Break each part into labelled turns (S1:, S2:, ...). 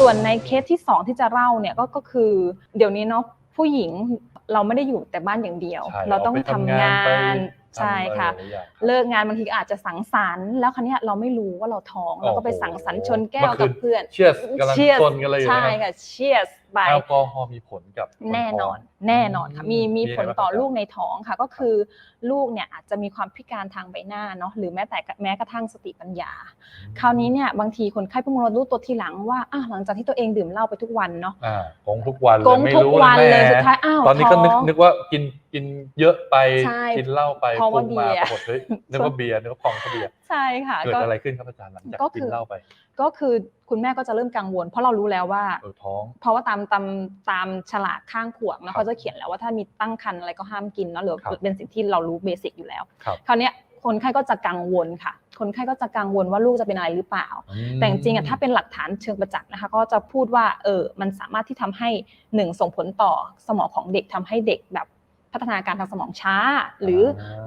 S1: ส่วนในเคสที่สองที่จะเล่าเนี่ยก็ก็คือ เดี๋ยวนี้เนาะผู้หญิงเราไม่ได้อยู่แต่บ้านอย่างเดียว
S2: ใช่
S1: เราต้อง
S2: ไป
S1: ทำงาน
S2: ไป
S1: ใช่ค่ะ
S2: ทำอไรหลา ยอย่าง
S1: เลิกงานบางทีก็อาจจะสังสรรค์แล้วครั้นี้ยเราไม่รู้ว่าเราท้องเราก็ไปสังสรรค์ชนแก้วกับเพื่อน
S2: เชียร์กำลัง
S1: Cheers
S2: ซนกันเลยอยู่
S1: ใช่
S2: นะครับ
S1: ค่ะเชียร์ไป
S2: แอลกอฮอล์มีผลกับค
S1: แน่นอน
S2: ท้ง
S1: แน่นอนค่ะมีมี
S2: มี
S1: ผลต่อ
S2: อะไรบ้างครับ
S1: ลูกในท้องค่ะ ก็คือลูกเนี่ยอาจจะมีความพิการทางใบหน้าเนาะหรือแม้แต่แม้กระทั่งสติปัญญา คราวนี้เนี่ยบางทีคนไข้เพิ่งมารู้ตัวทีหลังว่าอ้าวหลังจากที่ตัวเองดื่มเหล้าไปทุกวันเนาะ
S2: อ่าโกงทุกวันเลย
S1: โกง
S2: ไม่
S1: ทุก
S2: รู้
S1: วันเลย
S2: แม่
S1: สุดท้ายอ้าว
S2: ตอนนี้ก็นึก
S1: ท้อง
S2: นึกว่ากิน กินเยอะไป
S1: ใช่
S2: กินเหล้าไป
S1: เพราะว่า
S2: ปงมา
S1: เบียร์
S2: ปรากฏเฮ้ยนึกว่าเบียร์นึกว่าพองเขาเบียร์
S1: ใช่ค่ะ
S2: เกิด
S1: ก็
S2: อะไรขึ้นครับอาจารย์หลังจาก
S1: ก็
S2: กิ
S1: คื
S2: น
S1: อ
S2: เหล้าไป
S1: ก็คือคุณแม่ก็จะเริ่มกังวล เพราะเรารู้แล้วว่า
S2: เออท้อง
S1: เพราะว่าตามตามตามฉลากข้างขวด
S2: ครั
S1: นะ
S2: บ
S1: เขาจะเขียนแล้วว่าถ้ามีตั้งครรภ์อะไรก็ห้ามกินเนาะหรือ
S2: ครับ
S1: เป็นสิ่งที่เรารู้เบสิกอยู่แล้ว
S2: ครับ
S1: คราวเนี้ยคนไข้ก็จะกังวลค่ะ คนไข้ก็จะกังวลว่าลูกจะเป็นอะไรหรือเปล่า
S2: อืม
S1: แต่จริงๆอะถ้าเป็นหลักฐานเชิงประจักษ์นะคะ ก็จะพูดว่าเออมันสามารถที่ทำให้หนึ่งส่งผลต่อสมองของเด็กทำให้เด็กแบบ พัฒนาการทางสมองช้า หรือ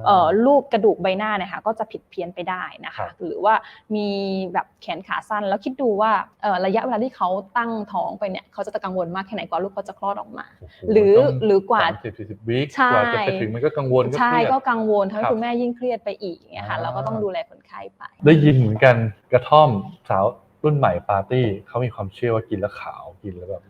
S1: เอ่อรูปกระดูกใบหน้าเนี่ยค่ะก็จะผิดเพี้ยนไปได้นะ
S2: ครั
S1: คะ
S2: บ
S1: หรือว่ามีแบบแขนขาสั้น แล้วคิดดูว่าเอ่อระยะเวลาที่เขาตั้งท้องไปเนี่ยเขาจะกังวลมากแค่ไหนกว่าลูกเขาจะคลอดออกมา
S2: โโห
S1: รือ
S2: ต้ง
S1: หรือกว่า
S2: สมสิบสี่สิบวิ
S1: ใช่
S2: กว่าจะไปถึงมันก็กังวลก็
S1: ใช่
S2: เครียด
S1: ก็กังวลทำให้
S2: ครับ
S1: คุณแม่ยิ่งเครียดไปอีกอย่างเงี้ยค่ะ
S2: อ่า
S1: เราก็ต้องดูแลคนไข้ไป
S2: ได้ยินเหมือนกันกระท่อมสาวรุ่นใหม่ปาร์ตี้เขามีความเชื่อว่ากินแล้วขาวกินแล้วแบบ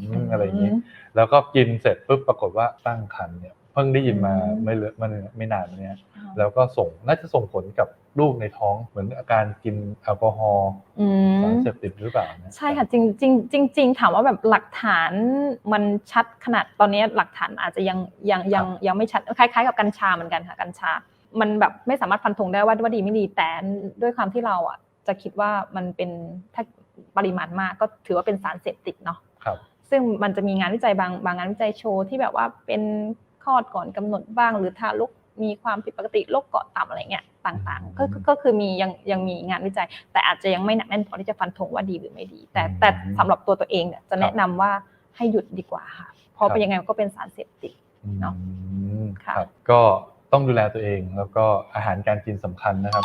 S2: อืมอะไรอย่างนี้ แล้วก็กินเสร็จปุ๊บปรากฏว่าตั้งครรภ์เนี่ยเพิ่งได้ยินมา
S1: อืม
S2: ไม่เลอะมันไม่นานเนี้ย
S1: อ่า
S2: แล้วก็ส่งน่าจะส่งผลกับลูกในท้องเหมือนอาการกินแอลกอฮอล์
S1: อืม
S2: สารเสพติดหรือเปล่านะ
S1: ใช่ค่ะจริงจริงจริงจริงถามว่าแบบหลักฐานมันชัดขนาดตอนนี้หลักฐานอาจจะยังยังยังยังไม่ชัดคล้ายๆกับกัญชาเหมือนกันค่ะกัญชา มันแบบไม่สามารถฟันธงได้ว่าว่าดีไม่ดีแต่ด้วยความที่เราอะจะคิดว่ามันเป็นถ้าปริมาณมากก็ถือว่าเป็นสารเสพติดเนาะ
S2: ครับ
S1: ซึ่งมันจะมีงานวิจัยบางบางงานวิจัยโชว์ที่แบบว่าเป็นคลอดก่อนกำหนดบ้าง หรือทารกมีความผิดปกติโรคเกาะต่ำอะไรเงี้ยต่างๆก็ก็ก็คือมียังยังมีงานวิจัย แต่อาจจะยังไม่หนักแน่นพอที่จะฟันธงว่าดีหรือไม่ดี แต่แต่สำหรับตัวตัวเองเนี่ยจะแนะนำว่าให้หยุดดีกว่าค่ะเพราะเป็นยังไงมันก็เป็นสารเสพติดเนาะ
S2: อืม
S1: ค่ะ
S2: ครับก็ต้องดูแลตัวเองแล้วก็อาหารการกินสำคัญนะครับ